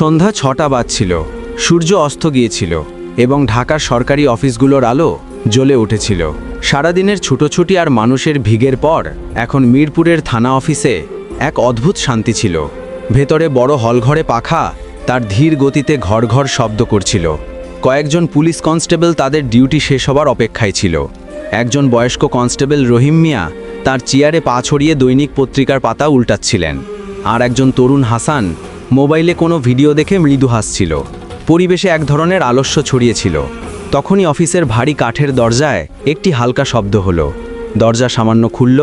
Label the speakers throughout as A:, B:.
A: সন্ধ্যা ছটা বাজছিল। সূর্য অস্ত গিয়েছিল এবং ঢাকার সরকারি অফিসগুলোর আলো জ্বলে উঠেছিল। সারাদিনের ছুটোছুটি আর মানুষের ভিগের পর এখন মিরপুরের থানা অফিসে এক অদ্ভুত শান্তি ছিল। ভেতরে বড় হলঘরে পাখা তার ধীর গতিতে ঘর ঘর শব্দ করছিল। কয়েকজন পুলিশ কনস্টেবল তাদের ডিউটি শেষ হবার অপেক্ষায় ছিল। একজন বয়স্ক কনস্টেবল রহিম মিয়া তার চেয়ারে পা ছড়িয়ে দৈনিক পত্রিকার পাতা উল্টাচ্ছিলেন। আর একজন তরুণ হাসান মোবাইলে কোনো ভিডিও দেখে মৃদু হাসছিল। পরিবেশে এক ধরনের আলস্য ছড়িয়েছিল। তখনই অফিসের ভারী কাঠের দরজায় একটি হালকা শব্দ হলো। দরজা সামান্য খুলল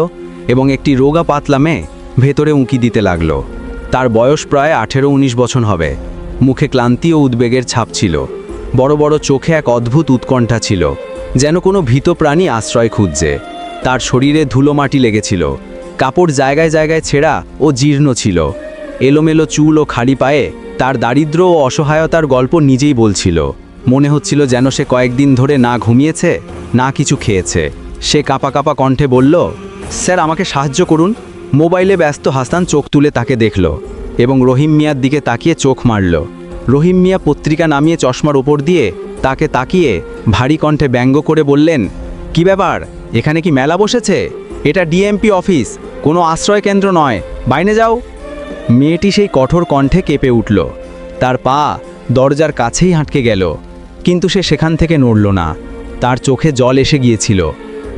A: এবং একটি রোগা পাতলা মেয়ে ভেতরে উঁকি দিতে লাগল। তার বয়স প্রায় আঠেরো উনিশ বছর হবে। মুখে ক্লান্তি ও উদ্বেগের ছাপ ছিল। বড় বড় চোখে এক অদ্ভুত উৎকণ্ঠা ছিল, যেন কোনো ভীত প্রাণী আশ্রয় খুঁজছে। তার শরীরে ধুলো মাটি লেগেছিল। কাপড় জায়গায় জায়গায় ছেঁড়া ও জীর্ণ ছিল। এলোমেলো চুল ও খালি পায়ে তার দারিদ্র্য ও অসহায়তার গল্প নিজেই বলছিল। মনে হচ্ছিল যেন সে কয়েকদিন ধরে না ঘুমিয়েছে, না কিছু খেয়েছে। সে কাপা কাপা কণ্ঠে বলল, স্যার, আমাকে সাহায্য করুন। মোবাইলে ব্যস্ত হাসান চোখ তুলে তাকে দেখল এবং রহিম মিয়ার দিকে তাকিয়ে চোখ মারল। রহিম মিয়া পত্রিকা নামিয়ে চশমার ওপর দিয়ে তাকে তাকিয়ে ভারী কণ্ঠে ব্যঙ্গ করে বললেন, কি ব্যাপার? এখানে কি মেলা বসেছে? এটা ডিএমপি অফিস, কোনো আশ্রয় কেন্দ্র নয়। বাইনে যাও। মেয়েটি সেই কঠোর কণ্ঠে কেঁপে উঠল। তার পা দরজার কাছেই হাঁটকে গেল। কিন্তু সে সেখান থেকে নড়ল না। তার চোখে জল এসে গিয়েছিল।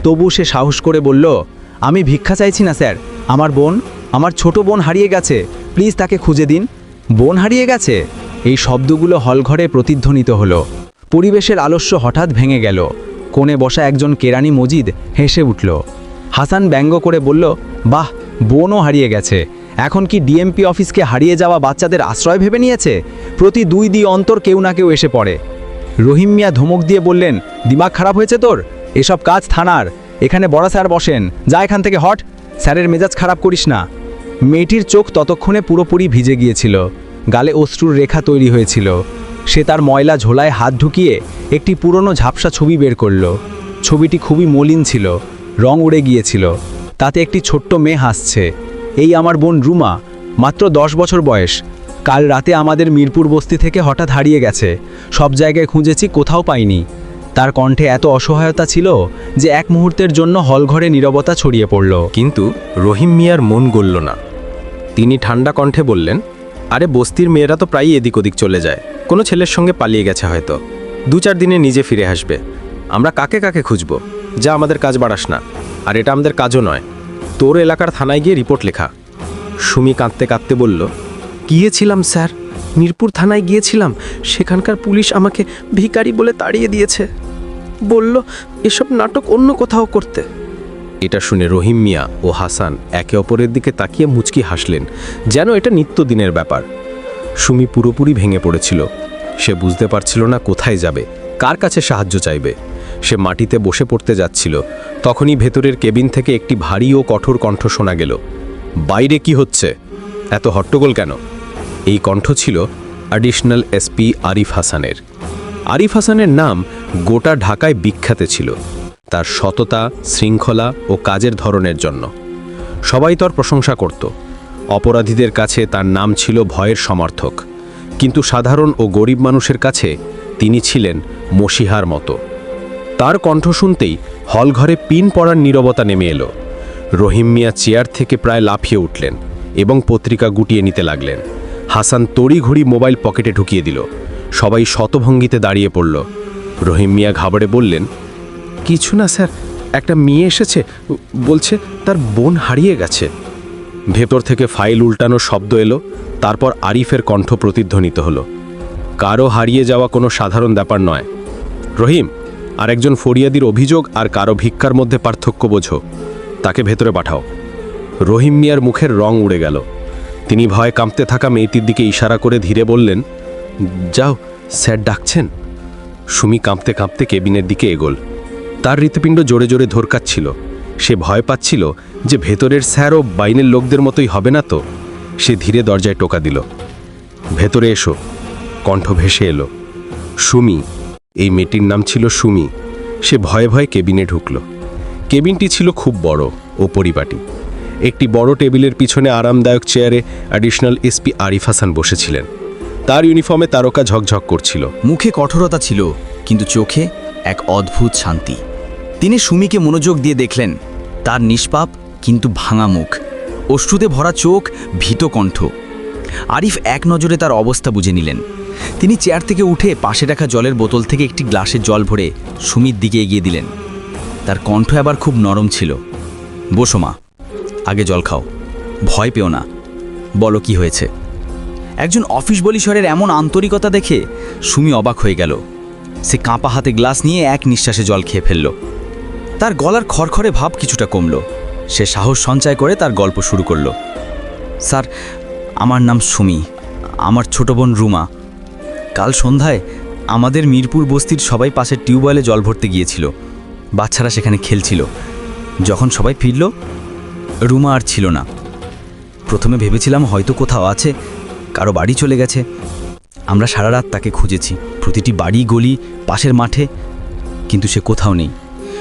A: তবু সে সাহস করে বলল, আমি ভিক্ষা চাইছি না, স্যার। আমার বোন, আমার ছোট বোন হারিয়ে গেছে। প্লিজ তাকে খুঁজে দিন। বোন হারিয়ে গেছে? এই শব্দগুলো হলঘরে প্রতিধ্বনিত হলো। পরিবেশের আলস্য হঠাৎ ভেঙে গেল। কোণে বসা একজন কেরানি মজিদ হেসে উঠল। হাসান ব্যঙ্গ করে বলল, বাহ, বোনও হারিয়ে গেছে। এখন কি ডিএমপি অফিসকে হারিয়ে যাওয়া বাচ্চাদের আশ্রয় ভেবে নিয়েছে? প্রতি দুই দি অন্তর কেউ না কেউ এসে পড়ে। রহিম মিয়া ধমক দিয়ে বললেন, দিমাগ খারাপ হয়েছে তোর? এসব কাজ থানার। এখানে বড় স্যার বসেন। যা এখান থেকে হট। স্যারের মেজাজ খারাপ করিস না। মেয়েটির চোখ ততক্ষণে পুরোপুরি ভিজে গিয়েছিল। গালে অশ্রুর রেখা তৈরি হয়েছিল। সে তার ময়লা ঝোলায় হাত ঢুকিয়ে একটি পুরনো ঝাপসা ছবি বের করল। ছবিটি খুবই মলিন ছিল। রং উড়ে গিয়েছিল। তাতে একটি ছোট্ট মেয়ে হাসছে। এই আমার বোন রুমা, মাত্র দশ বছর বয়স। কাল রাতে আমাদের মিরপুর বস্তি থেকে হঠাৎ হারিয়ে গেছে। সব জায়গায় খুঁজেছি, কোথাও পাইনি। তার কণ্ঠে এত অসহায়তা ছিল যে এক মুহূর্তের জন্য হলঘরে নীরবতা ছড়িয়ে পড়ল।
B: কিন্তু রহিম মিয়ার মন গলল না। তিনি ঠান্ডা কণ্ঠে বললেন, আরে বস্তির মেয়েরা তো প্রায়ই এদিক ওদিক চলে যায়। কোনো ছেলের সঙ্গে পালিয়ে গেছে হয়তো। দু চার দিনে নিজে ফিরে আসবে। আমরা কাকে কাকে খুঁজব? যা আমাদের কাজ বাড়াস না। আর এটা আমাদের কাজও নয়। তোর এলাকার থানায় গিয়ে রিপোর্ট লেখা। সুমি কাঁদতে কাঁদতে বলল, গিয়েছিলাম স্যার, মিরপুর থানায় গিয়েছিলাম। সেখানকার পুলিশ আমাকে ভিখারি বলে তাড়িয়ে দিয়েছে। বলল, এসব নাটক অন্য কোথাও করতে। এটা শুনে রহিম মিয়া ও হাসান একে অপরের দিকে তাকিয়ে মুচকি হাসলেন, যেন এটা নিত্যদিনের ব্যাপার। সুমি পুরোপুরি ভেঙে পড়েছিল। সে বুঝতে পারছিল না কোথায় যাবে, কার কাছে সাহায্য চাইবে। সে মাটিতে বসে পড়তে যাচ্ছিল। তখনই ভেতরের কেবিন থেকে একটি ভারী ও কঠোর কণ্ঠ শোনা গেল। বাইরে কি হচ্ছে? এত হট্টগোল কেন? এই কণ্ঠ ছিল অ্যাডিশনাল এসপি আরিফ হাসানের। আরিফ হাসানের নাম গোটা ঢাকায় বিখ্যাত ছিল। তার সততা, শৃঙ্খলা ও কাজের ধরনের জন্য। সবাই তার প্রশংসা করত। অপরাধীদের কাছে তার নাম ছিল ভয়ের সমর্থক। কিন্তু সাধারণ ও গরিব মানুষের কাছে তিনি ছিলেন মসিহার মতো। তার কণ্ঠ শুনতেই হলঘরে পিন পড়ার নীরবতা নেমে এলো। রহিম মিয়া চেয়ার থেকে প্রায় লাফিয়ে উঠলেন এবং পত্রিকা গুটিয়ে নিতে লাগলেন। হাসান তড়িঘড়ি মোবাইল পকেটে ঢুকিয়ে দিল। সবাই শতভঙ্গিতে দাঁড়িয়ে পড়ল। রহিম মিয়া ঘাবড়ে বললেন, কিছু না স্যার, একটা মেয়ে এসেছে। বলছে তার বোন হারিয়ে গেছে। ভেতর থেকে ফাইল উল্টানোর শব্দ এলো, তারপর আরিফের কণ্ঠ প্রতিধ্বনিত হলো। কারও হারিয়ে যাওয়া কোনো সাধারণ ব্যাপার নয়। রহিম আরেকজন ফরিয়াদির অভিযোগ আর কারও ভিক্ষার মধ্যে পার্থক্য বোঝো। তাকে ভেতরে পাঠাও। রহিম মিয়ার মুখের রং উড়ে গেল। তিনি ভয়ে কাঁপতে থাকা মেয়েটির দিকে ইশারা করে ধীরে বললেন, যাও, স্যার ডাকছেন? সুমি কাঁপতে কাঁপতে কেবিনের দিকে এগোল। তার হৃৎপিণ্ড জোরে জোরে ধরকাচ্ছিল। সে ভয় পাচ্ছিল যে ভেতরের স্যার ও বাইনের লোকদের মতোই হবে না তো। সে ধীরে দরজায় টোকা দিল। ভেতরে এসো। কণ্ঠ ভেসে এলো। সুমি এই মেয়েটির নাম ছিল সুমি। সে ভয়ে ভয়ে কেবিনে ঢুকল। কেবিনটি ছিল খুব বড় ও পরিপাটি। একটি বড় টেবিলের পিছনে আরামদায়ক চেয়ারে অ্যাডিশনাল এসপি আরিফ হাসান বসেছিলেন। তার ইউনিফর্মে তারকা ঝকঝক করছিল।
A: মুখে কঠোরতা ছিল, কিন্তু চোখে এক অদ্ভুত শান্তি। তিনি সুমিকে মনোযোগ দিয়ে দেখলেন। তার নিষ্পাপ, কিন্তু ভাঙা মুখ। অশ্রুতে ভরা চোখ, ভীত কণ্ঠ। আরিফ এক নজরে তার অবস্থা বুঝে নিলেন। তিনি চেয়ার থেকে উঠে পাশে রাখা জলের বোতল থেকে একটি গ্লাসে জল ভরে সুমির দিকে এগিয়ে দিলেন। তার কণ্ঠ আবার খুব নরম ছিল। বসো মা, আগে জল খাও। ভয় পেও না। বলো কি হয়েছে? একজন অফিস বলিসরের এমন আন্তরিকতা দেখে সুমি অবাক হয়ে গেল। সে কাঁপা হাতে গ্লাস নিয়ে এক নিঃশ্বাসে জল খেয়ে ফেলল। তার গলার খড়খড়ে ভাব কিছুটা কমল। সে সাহস সঞ্চয় করে তার গল্প শুরু করল। স্যার, আমার নাম সুমি। আমার ছোট বোন রুমা। কাল সন্ধ্যায় আমাদের মিরপুর বস্তির সবাই পাশের টিউবওয়েলে জল ভরতে গিয়েছিল। বাচ্চারা সেখানে খেলছিল। যখন সবাই ফিরল, রুমা আর ছিল না। প্রথমে ভেবেছিলাম হয়তো কোথাও আছে, কারও বাড়ি চলে গেছে। আমরা সারা রাত তাকে খুঁজেছি, প্রতিটি বাড়ি, গলি, পাশের মাঠে, কিন্তু সে কোথাও নেই।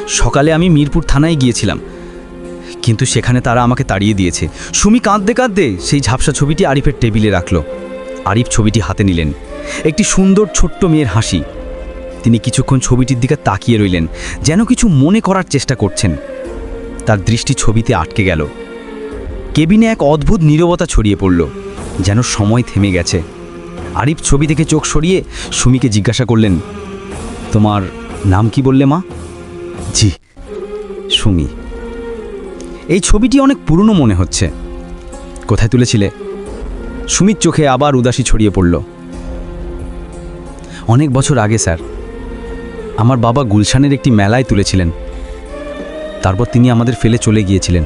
A: সকালে আমি মিরপুর থানায় গিয়েছিলাম, কিন্তু সেখানে তারা আমাকে তাড়িয়ে দিয়েছে। সুমি কাঁদতে কাঁদতে সেই ঝাপসা ছবিটি আরিফের টেবিলে রাখল। আরিফ ছবিটি হাতে নিলেন। একটি সুন্দর ছোট্ট মেয়ের হাসি। তিনি কিছুক্ষণ ছবিটির দিকে তাকিয়ে রইলেন, যেন কিছু মনে করার চেষ্টা করছেন। তার দৃষ্টি ছবিতে আটকে গেল। কেবিনে এক অদ্ভুত নীরবতা ছড়িয়ে পড়ল, যেন সময় থেমে গেছে। আরিফ ছবি থেকে চোখ সরিয়ে সুমিকে জিজ্ঞাসা করলেন, তোমার নাম কি বললে মা? জি, সুমি। এই ছবিটি অনেক পুরনো মনে হচ্ছে। কোথায় তুলেছিলে? সুমির চোখে আবার উদাসী ছড়িয়ে পড়ল। অনেক বছর আগে, স্যার। আমার বাবা গুলশানের একটি মেলায় তুলেছিলেন। তারপর তিনি আমাদের ফেলে চলে গিয়েছিলেন।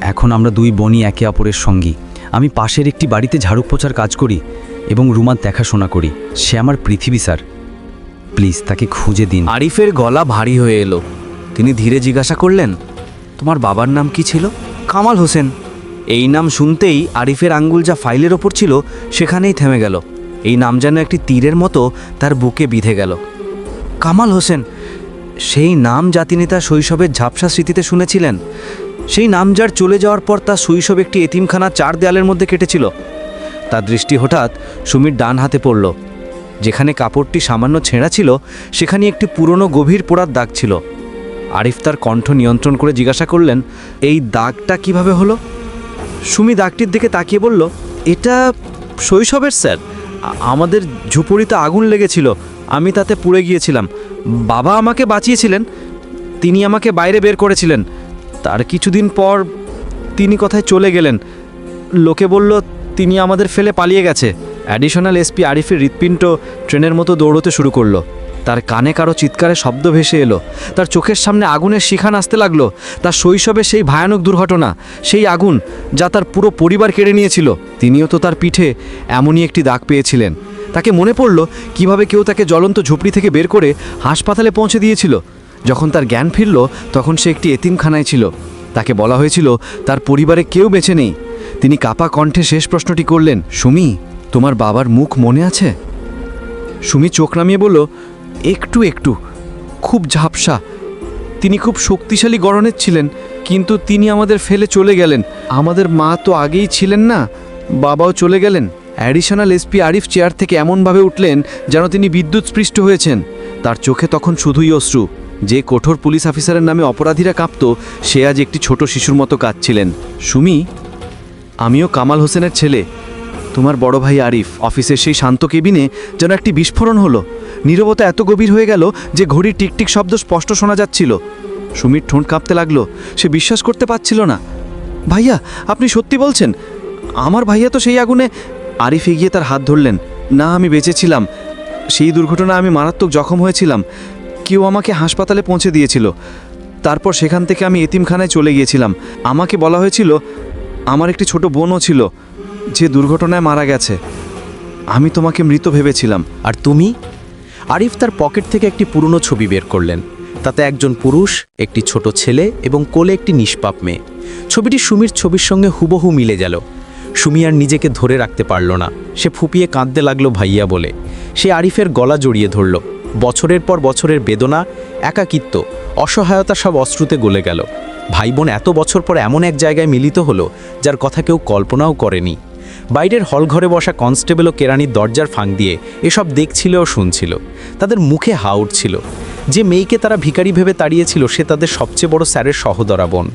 A: এখন আমরা দুই বনি একে অপরের সঙ্গী। আমি পাশের একটি বাড়িতে ঝাড়ু পোছার কাজ করি এবং রুমার দেখাশোনা করি। সে আমার পৃথিবী, স্যার। প্লিজ, তাকে খুঁজে দিন।
C: আরিফের গলা ভারী হয়ে এলো। তিনি ধীরে জিজ্ঞাসা করলেন, তোমার বাবার নাম কি ছিল? কামাল হোসেন। এই নাম শুনতেই আরিফের আঙ্গুল যা ফাইলের ওপর ছিল, সেখানেই থেমে গেল। এই নাম যেন একটি তীরের মতো তার বুকে বিঁধে গেল। কামাল হোসেন, সেই নাম যা তিনি তার শৈশবের ঝাপসা স্মৃতিতে শুনেছিলেন, সেই নাম যার চলে যাওয়ার পর তার শৈশব একটি এতিমখানা চার দেয়ালের মধ্যে কেটেছিল। তার দৃষ্টি হঠাৎ সুমির ডান হাতে পড়ল, যেখানে কাপড়টি সামান্য ছেঁড়া ছিল, সেখানে একটি পুরনো গভীর পোড়ার দাগ ছিল। আরিফ তার কণ্ঠ নিয়ন্ত্রণ করে জিজ্ঞাসা করলেন, এই দাগটা কীভাবে হলো? সুমি দাগটির দিকে তাকিয়ে বলল, এটা শৈশবের, স্যার। আমাদের ঝুপড়িতে আগুন লেগেছিল, আমি তাতে পুড়ে গিয়েছিলাম। বাবা আমাকে বাঁচিয়েছিলেন, তিনি আমাকে বাইরে বের করেছিলেন। তার কিছুদিন পর তিনি কথায় চলে গেলেন। লোকে বলল, তিনি আমাদের ফেলে পালিয়ে গেছে। অ্যাডিশনাল এসপি আরিফের হৃৎপিণ্ড ট্রেনের মতো দৌড়তে শুরু করল। তার কানে কারও চিৎকারে শব্দ ভেসে এলো। তার চোখের সামনে আগুনের শিখান আসতে লাগল। তার শৈশবে সেই ভয়ানক দুর্ঘটনা, সেই আগুন যা তার পুরো পরিবার কেড়ে নিয়েছিল। তিনিও তো তার পিঠে এমনই একটি দাগ পেয়েছিলেন। তাকে মনে পড়ল কীভাবে কেউ তাকে জ্বলন্ত ঝুপড়ি থেকে বের করে হাসপাতালে পৌঁছে দিয়েছিল। যখন তার জ্ঞান ফিরল, তখন সে একটি এতিমখানায় ছিল। তাকে বলা হয়েছিল, তার পরিবারে কেউ বেঁচে নেই। তিনি কাপা কণ্ঠে শেষ প্রশ্নটি করলেন, সুমি, তোমার বাবার মুখ মনে আছে? সুমি চোখ নামিয়ে বলল একটু একটু, খুব ঝাপসা। তিনি খুব শক্তিশালী গড়নের ছিলেন, কিন্তু তিনি আমাদের ফেলে চলে গেলেন। আমাদের মা তো আগেই ছিলেন না, বাবাও চলে গেলেন। অ্যাডিশনাল এসপি আরিফ চেয়ার থেকে এমনভাবে উঠলেন যেন তিনি বিদ্যুৎ স্পৃষ্ট হয়েছেন। তার চোখে তখন শুধুই অশ্রু। যে কঠোর পুলিশ অফিসারের নামে অপরাধীরা কাঁপত, সে আজ একটি ছোট শিশুর মতো কাঁদছিলেন। সুমি, আমিও কামাল হোসেনের ছেলে। তোমার বড় ভাই আরিফ, অফিসের সেই শান্ত কেবিনে যেন একটি বিস্ফোরণ হলো। নীরবতা এত গভীর হয়ে গেল যে ঘড়ির টিকটিক শব্দ স্পষ্ট শোনা যাচ্ছিল। সুমির ঠোঁট কাঁপতে লাগল। সে বিশ্বাস করতে পারছিল না। ভাইয়া, আপনি সত্যি বলছেন? আমার ভাইয়া তো সেই আগুনে আরিফ এগিয়ে তার হাত ধরলেন। না, আমি বেঁচেছিলাম। সেই দুর্ঘটনা আমি মারাত্মক জখম হয়েছিলাম। কেউ আমাকে হাসপাতালে পৌঁছে দিয়েছিল। তারপর সেখান থেকে আমি এতিমখানায় চলে গিয়েছিলাম। আমাকে বলা হয়েছিল, আমার একটি ছোট বোনও ছিল, যে দুর্ঘটনায় মারা গেছে। আমি তোমাকে মৃত ভেবেছিলাম।
B: আর তুমি? আরিফ তার পকেট থেকে একটি পুরনো ছবি বের করলেন। তাতে একজন পুরুষ, একটি ছোট ছেলে এবং কোলে একটি নিষ্পাপ মেয়ে। ছবিটি সুমির ছবির সঙ্গে হুবহু মিলে গেল। সুমি আর নিজেকে ধরে রাখতে পারল না। সে ফুপিয়ে কাঁদতে লাগল ভাইয়া বলে। সে আরিফের গলা জড়িয়ে ধরল। বছরের পর বছরের বেদনা, একাকিত্ব, অসহায়তা সব অশ্রুতে গলে গেল। ভাই বোন এত বছর পর এমন এক জায়গায় মিলিত হলো, যার কথা কেউ কল্পনাও করেনি।
A: বাইরের হলঘরে বসা কনস্টেবল ও কেরানির দরজার ফাঁক দিয়ে এসব দেখছিল ও শুনছিল। তাদের মুখে হা উঠছিল যে মেয়েকে তারা ভিখারি ভেবে তাড়িয়েছিল, সে তাদের সবচেয়ে বড় স্যারের সহদরা বোন।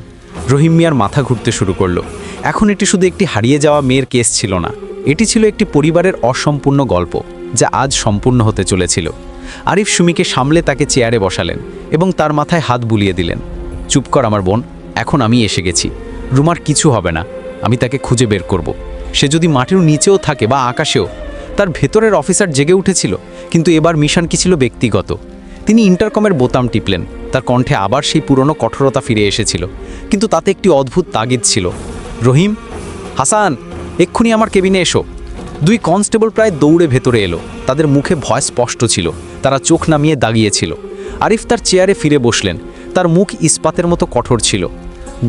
A: রহিম মিয়ার মাথা ঘুরতে শুরু করল। এখন এটি শুধু একটি হারিয়ে যাওয়া মেয়ের কেস ছিল না। এটি ছিল একটি পরিবারের অসম্পূর্ণ গল্প, যা আজ সম্পূর্ণ হতে চলেছিল। আরিফ সুমিকে সামলে তাকে চেয়ারে বসালেন এবং তার মাথায় হাত বুলিয়ে দিলেন। চুপ কর আমার বোন, এখন আমি এসে গেছি। রুমার কিছু হবে না। আমি তাকে খুঁজে বের করব। সে যদি মাটির নিচেও থাকে বা আকাশেও, তার ভেতরের অফিসার জেগে উঠেছিল, কিন্তু এবার মিশন কি ছিল ব্যক্তিগত। তিনি ইন্টারকমের বোতাম টিপলেন, তার কণ্ঠে আবার সেই পুরনো কঠোরতা ফিরে এসেছিল, কিন্তু তাতে একটি অদ্ভুত তাগিদ ছিল। রহিম, হাসান, এক্ষুনি আমার কেবিনে এসো। দুই কনস্টেবল প্রায় দৌড়ে ভেতরে এলো। তাদের মুখে ভয় স্পষ্ট ছিল, তারা চোখ নামিয়ে দাগিয়েছিল আরিফ তার চেয়ারে ফিরে বসলেন, তার মুখ ইস্পাতের মতো কঠোর ছিল।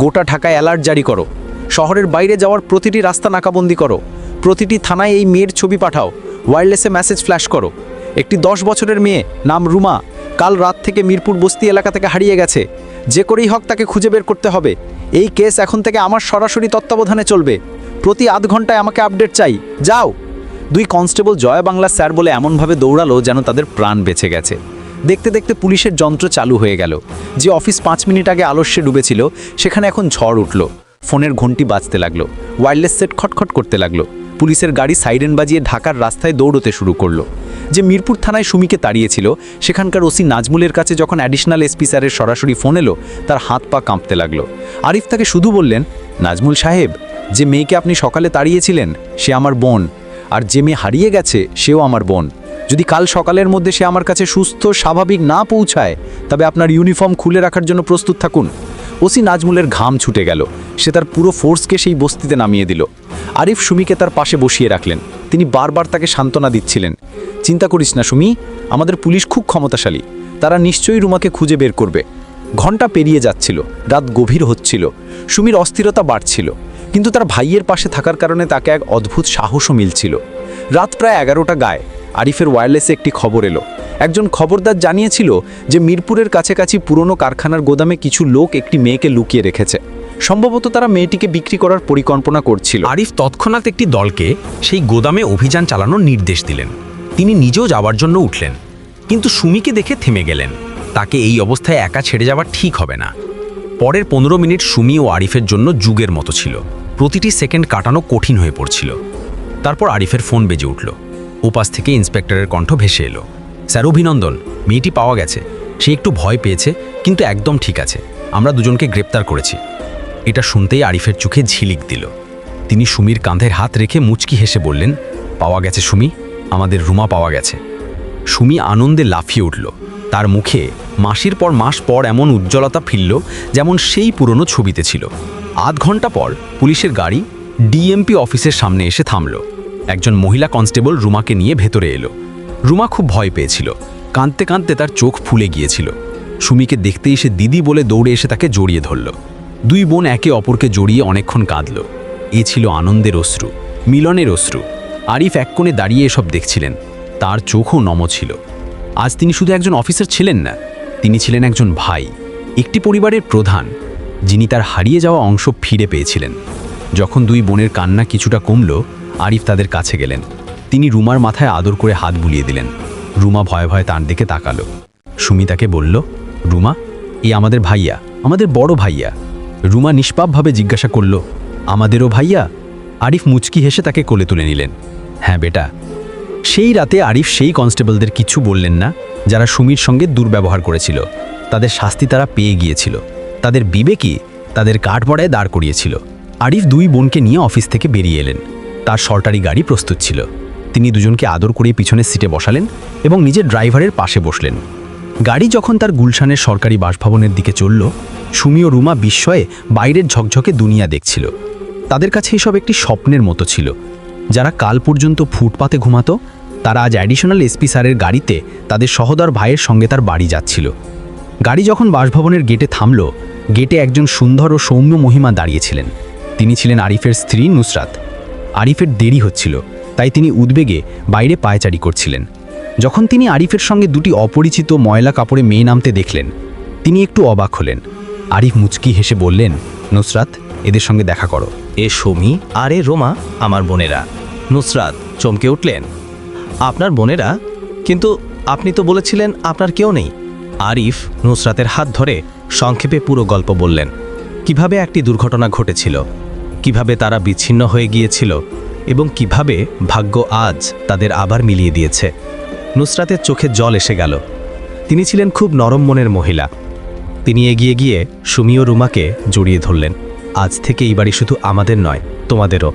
A: গোটা ঢাকায় অ্যালার্ট জারি করো। শহরের বাইরে যাওয়ার প্রতিটি রাস্তা নাকাবন্দি করো। প্রতিটি থানায় এই মেয়ের ছবি পাঠাও। ওয়্যারলেসে মেসেজ ফ্ল্যাশ করো। একটি দশ বছরের মেয়ে, নাম রুমা, কাল রাত থেকে মিরপুর বস্তি এলাকা থেকে হারিয়ে গেছে। যে করেই হক তাকে খুঁজে বের করতে হবে। এই কেস এখন থেকে আমার সরাসরি তত্ত্বাবধানে চলবে। প্রতি আধ ঘন্টায় আমাকে আপডেট চাই। যাও! দুই কনস্টেবল জয় বাংলা স্যার বলে এমনভাবে দৌড়ালো যেন তাদের প্রাণ বেঁচে গেছে। দেখতে দেখতে পুলিশের যন্ত্র চালু হয়ে গেল। যে অফিস পাঁচ মিনিট আগে আলস্যে ডুবেছিল, সেখানে এখন ঝড় উঠল। ফোনের ঘন্টি বাজতে লাগল ওয়্যারলেস সেট খটখট করতে লাগল, পুলিশের গাড়ি সাইরেন বাজিয়ে ঢাকার রাস্তায় দৌড়তে শুরু করল। যে মিরপুর থানায় সুমিকে তাড়িয়েছিল, সেখানকার ওসি নাজমুলের কাছে যখন অ্যাডিশনাল এসপি স্যারের সরাসরি ফোন এলো, তার হাত পা কাঁপতে লাগল। আরিফ তাকে শুধু বললেন, নাজমুল সাহেব, যে মেয়েকে আপনি সকালে তাড়িয়েছিলেন, সে আমার বোন, আর যে মেয়ে হারিয়ে গেছে, সেও আমার বোন। যদি কাল সকালের মধ্যে সে আমার কাছে সুস্থ, স্বাভাবিক না পৌঁছায়, তবে আপনার ইউনিফর্ম খুলে রাখার জন্য প্রস্তুত থাকুন। ওসি নাজমুলের ঘাম ছুটে গেল। সে তার পুরো ফোর্সকে সেই বস্তিতে নামিয়ে দিল। আরিফ সুমিকে তার পাশে বসিয়ে রাখলেন। তিনি বারবার তাকে সান্ত্বনা দিচ্ছিলেন। চিন্তা করিস না সুমি, আমাদের পুলিশ খুব ক্ষমতাশালী। তারা নিশ্চয়ই রুমাকে খুঁজে বের করবে। ঘণ্টা পেরিয়ে যাচ্ছিল, রাত গভীর হচ্ছিল, সুমির অস্থিরতা বাড়ছিল, কিন্তু তার ভাইয়ের পাশে থাকার কারণে তাকে এক অদ্ভুত সাহসও মিলছিল। রাত প্রায় এগারোটা গায়ে আরিফের ওয়্যারলেসে একটি খবর এলো। একজন খবরদার জানিয়েছিল যে মিরপুরের কাছাকাছি পুরনো কারখানার গোদামে কিছু লোক একটি মেয়েকে লুকিয়ে রেখেছে। সম্ভবত তারা মেয়েটিকে বিক্রি করার পরিকল্পনা করছিল।
D: আরিফ তৎক্ষণাৎ একটি দলকে সেই গোদামে অভিযান চালানোর নির্দেশ দিলেন। তিনি নিজেও যাওয়ার জন্য উঠলেন, কিন্তু সুমিকে দেখে থেমে গেলেন। তাকে এই অবস্থায় একা ছেড়ে যাওয়া ঠিক হবে না। পরের পনেরো মিনিট সুমি ও আরিফের জন্য যুগের মতো ছিল। প্রতিটি সেকেন্ড কাটানো কঠিন হয়ে পড়ছিল। তারপর আরিফের ফোন বেজে উঠল। ওপাশ থেকে ইন্সপেক্টরের কণ্ঠ ভেসে এলো। স্যার, অভিনন্দন। মেয়েটি পাওয়া গেছে। সে একটু ভয় পেয়েছে, কিন্তু একদম ঠিক আছে। আমরা দুজনকে গ্রেপ্তার করেছি। এটা শুনতেই আরিফের চোখে ঝিলিক দিল। তিনি সুমির কাঁধের হাত রেখে মুচকি হেসে বললেন, পাওয়া গেছে সুমি, আমাদের রুমা পাওয়া গেছে। সুমি আনন্দে লাফিয়ে উঠল। তার মুখে মাসের পর মাস পর এমন উজ্জ্বলতা ফিরল যেমন সেই পুরনো ছবিতে ছিল। আধ ঘণ্টা পর পুলিশের গাড়ি ডিএমপি অফিসের সামনে এসে থামল। একজন মহিলা কনস্টেবল রুমাকে নিয়ে ভেতরে এলো। রুমা খুব ভয় পেয়েছিল। কাঁদতে কাঁদতে তার চোখ ফুলে গিয়েছিল। সুমিকে দেখতে এসে দিদি বলে দৌড়ে এসে তাকে জড়িয়ে ধরল। দুই বোন একে অপরকে জড়িয়ে অনেকক্ষণ কাঁদল। এ ছিল আনন্দের অশ্রু, মিলনের অশ্রু। আরিফ এক কোণে দাঁড়িয়ে এসব দেখছিলেন। তার চোখও নম ছিল। আজ তিনি শুধু একজন অফিসার ছিলেন না, তিনি ছিলেন একজন ভাই, একটি পরিবারের প্রধান, যিনি তার হারিয়ে যাওয়া অংশ ফিরে পেয়েছিলেন। যখন দুই বোনের কান্না কিছুটা কমল, আরিফ তাদের কাছে গেলেন। তিনি রুমার মাথায় আদর করে হাত বুলিয়ে দিলেন। রুমা ভয়ে ভয়ে তার দিকে তাকালো। সুমি তাকে বলল, রুমা, এ আমাদের ভাইয়া, আমাদের বড় ভাইয়া। রুমা নিষ্পাপভাবে জিজ্ঞাসা করল, আমাদেরও ভাইয়া? আরিফ মুচকি হেসে তাকে কোলে তুলে নিলেন। হ্যাঁ বেটা, সেই রাতে আরিফ সেই কনস্টেবলদের কিছু বললেন না, যারা সুমির সঙ্গে দুর্ব্যবহার করেছিল। তাদের শাস্তি তারা পেয়ে গিয়েছিল। তাদের বিবেকই তাদের কাঠবড়ায় দাঁড় করিয়েছিল। আরিফ দুই বোনকে নিয়ে অফিস থেকে বেরিয়ে এলেন। তার সরকারি গাড়ি প্রস্তুত ছিল। তিনি দুজনকে আদর করে পিছনের সিটে বসালেন এবং নিজের ড্রাইভারের পাশে বসলেন। গাড়ি যখন তার গুলশানের সরকারি বাসভবনের দিকে চলল, সুমি ও রুমা বিস্ময়ে বাইরের ঝকঝকে দুনিয়া দেখছিল। তাদের কাছে এসব একটি স্বপ্নের মতো ছিল। যারা কাল পর্যন্ত ফুটপাতে ঘুমাতো, তারা আজ অ্যাডিশনাল এসপি স্যারের গাড়িতে তাদের সহদর ভাইয়ের সঙ্গে তার বাড়ি যাচ্ছিল। গাড়ি যখন বাসভবনের গেটে থামল, গেটে একজন সুন্দর ও সৌম্য মহিমা দাঁড়িয়েছিলেন। তিনি ছিলেন আরিফের স্ত্রী নুসরাত। আরিফের দেরি হচ্ছিল। তাই তিনি উদ্বেগে বাইরে পায়চারি করছিলেন। যখন তিনি আরিফের সঙ্গে দুটি অপরিচিত ময়লা কাপড়ে মেয়ে নামতে দেখলেন, তিনি একটু অবাক হলেন। আরিফ মুচকি হেসে বললেন, নুসরাত, এদের সঙ্গে দেখা করো।
A: এ সমী, আর এ রোমা, আমার বোনেরা। নুসরাত, চমকে উঠলেন? আপনার বোনেরা? কিন্তু আপনি তো বলেছিলেন আপনার কেউ নেই। আরিফ নুসরাতের হাত ধরে সংক্ষেপে পুরো গল্প বললেন, কীভাবে একটি দুর্ঘটনা ঘটেছিল? কীভাবে তারা বিচ্ছিন্ন হয়ে গিয়েছিল? এবং কীভাবে ভাগ্য আজ তাদের আবার মিলিয়ে দিয়েছে। নুসরাতের চোখে জল এসে গেল। তিনি ছিলেন খুব নরম মনের মহিলা। তিনি এগিয়ে গিয়ে সুমি ও রুমাকে জড়িয়ে ধরলেন। আজ থেকে এই বাড়ি শুধু আমাদের নয়, তোমাদেরও।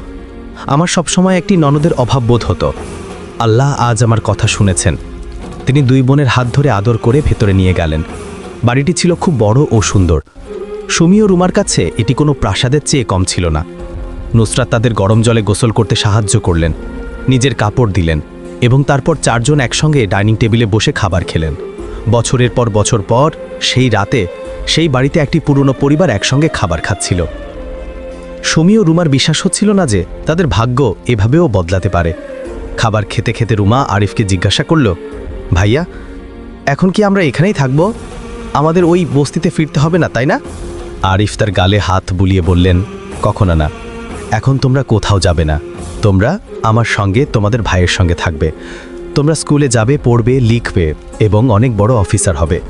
A: আমার সবসময় একটি ননদের অভাব বোধ হতো। আল্লাহ আজ আমার কথা শুনেছেন। তিনি দুই বোনের হাত ধরে আদর করে ভেতরে নিয়ে গেলেন। বাড়িটি ছিল খুব বড় ও সুন্দর। সুমি ও রুমার কাছে এটি কোনো প্রাসাদের চেয়ে কম ছিল না। নুসরাত তাদের গরম জলে গোসল করতে সাহায্য করলেন। নিজের কাপড় দিলেন এবং তারপর চারজন একসঙ্গে ডাইনিং টেবিলে বসে খাবার খেলেন। বছরের পর বছর পর সেই রাতে সেই বাড়িতে একটি পুরনো পরিবার একসঙ্গে খাবার খাচ্ছিল। সুমি ও রুমার বিশ্বাস হচ্ছিল না যে তাদের ভাগ্য এভাবেও বদলাতে পারে। খাবার খেতে খেতে রুমা আরিফকে জিজ্ঞাসা করল, ভাইয়া, এখন কি আমরা এখানেই থাকব? আমাদের ওই বস্তিতে ফিরতে হবে না, তাই না? আরিফ তার গালে হাত বুলিয়ে বললেন, কখনো না। এখন তোমরা কোথাও যাবে না। তোমরা আমার সঙ্গে, তোমাদের ভাইয়ের সঙ্গে থাকবে। তোমরা স্কুলে যাবে, পড়বে, লিখবে এবং অনেক বড় অফিসার হবে।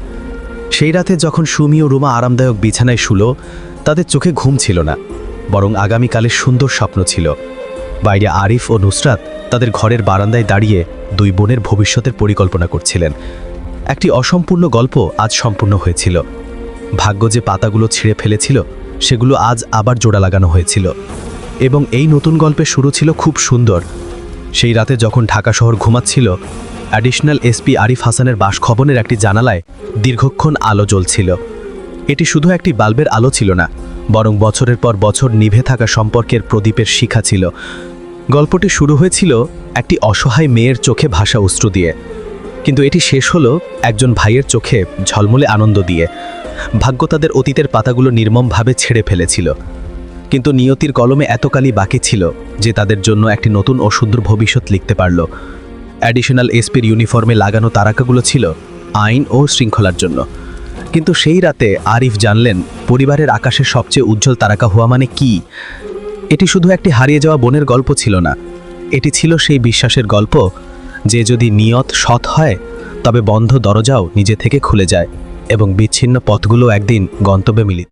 A: সেই রাতে যখন সুমি ও রুমা আরামদায়ক বিছানায় শুলো, তাদের চোখে ঘুম ছিল না, বরং আগামীকালের সুন্দর স্বপ্ন ছিল। বাইরে আরিফ ও নুসরাত তাদের ঘরের বারান্দায় দাঁড়িয়ে দুই বোনের ভবিষ্যতের পরিকল্পনা করছিলেন। একটি অসম্পূর্ণ গল্প আজ সম্পূর্ণ হয়েছিল। ভাগ্য যে পাতাগুলো ছিঁড়ে ফেলেছিল, সেগুলো আজ আবার জোড়া লাগানো হয়েছিল। এবং এই নতুন গল্পের শুরু ছিল খুব সুন্দর। সেই রাতে যখন ঢাকা শহর ঘুমাচ্ছিল অ্যাডিশনাল এসপি আরিফ হাসানের বাসভবনের একটি জানালায় দীর্ঘক্ষণ আলো জ্বলছিল। এটি শুধু একটি বাল্বের আলো ছিল না, বরং বছরের পর বছর নিভে থাকা সম্পর্কের প্রদীপের শিখা ছিল। গল্পটি শুরু হয়েছিল একটি অসহায় মেয়ের চোখে ভাষা অশ্রু দিয়ে। কিন্তু এটি শেষ হলো একজন ভাইয়ের চোখে ঝলমলে আনন্দ দিয়ে। ভাগ্য তাদের অতীতের পাতাগুলো নির্মমভাবে ছেড়ে ফেলেছিল। কিন্তু নিয়তির কলমে এতকালই বাকি ছিল যে তাদের জন্য একটি নতুন ও সুন্দর ভবিষ্যৎ লিখতে পারল। অ্যাডিশনাল এসপির ইউনিফর্মে লাগানো তারাকাগুলো ছিল আইন ও শৃঙ্খলার জন্য। কিন্তু সেই রাতে আরিফ জানলেন, পরিবারের আকাশের সবচেয়ে উজ্জ্বল তারকা হওয়া মানে কি? এটি শুধু একটি হারিয়ে যাওয়া বোনের গল্প ছিল না। এটি ছিল সেই বিশ্বাসের গল্প যে যদি নিয়ত সৎ হয়, তবে বন্ধ দরজাও নিজে থেকে খুলে যায় এবং বিচ্ছিন্ন পথগুলো একদিন গন্তব্যে মিলিত।